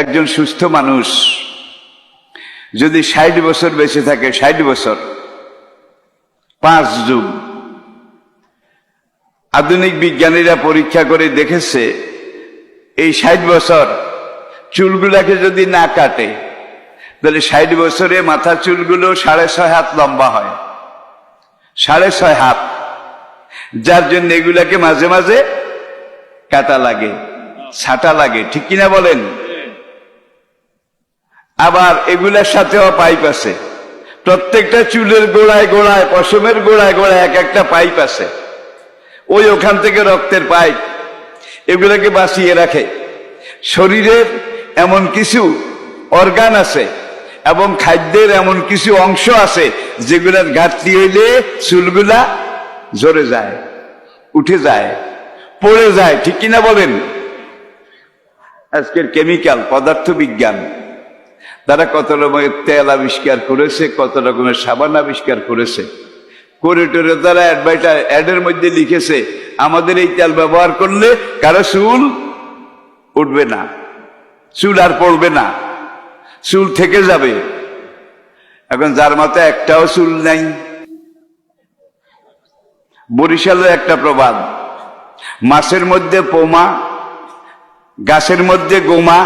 একজন সুস্থ মানুষ যদি ষাট বছর বেঁচে থাকে, ষাট বছর, পাঁচ যুগ। আধুনিক বিজ্ঞানীরা পরীক্ষা করে দেখেছে, এই ষাট বছর চুলগুলাকে যদি না কাটে, তাহলে ষাট বছরে মাথার চুলগুলো সাড়ে ছয় হাত লম্বা হয়। সাড়ে ছয় হাত। যার জন্য এগুলাকে মাঝে মাঝে কাটা লাগে, ছাটা লাগে। ঠিক কিনা বলেন? আবার এগুলার সাথেও পাইপ আছে। প্রত্যেকটা চুলের গোড়ায় গোড়ায়, পশমের গোড়ায় গোড়ায় এক একটা পাইপ আছে। ওই ওখান থেকে রক্তের পাইপ, এগুলোকে বাঁচিয়ে রাখে। শরীরের এমন কিছু অর্গান আছে এবং খাদ্যের এমন কিছু অংশ আছে যেগুলার ঘাটতি হইলে চুলগুলা ঝরে যায়, উঠে যায়, পড়ে যায়, ঠিক কিনা বলেন? আজকের কেমিক্যাল পদার্থ বিজ্ঞান তারা কত রকমের তেল আবিষ্কার করেছে, কত রকমের সাবান আবিষ্কার করেছে। করে টোরে তারা অ্যাডভাইটার অ্যাডের মধ্যে লিখেছে, আমাদের এই তেল ব্যবহার করলে কারও চুল উঠবে না, চুল আর পড়বে না, চুল থেকে যাবে। এখন যার মাথায় একটাও চুল নাই। বরিশালের একটা প্রবাদ, মাছের মধ্যে পোমা, গাছের মধ্যে গোমা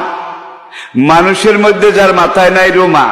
মানুষের মধ্যে যার মাথায় নাই রোমা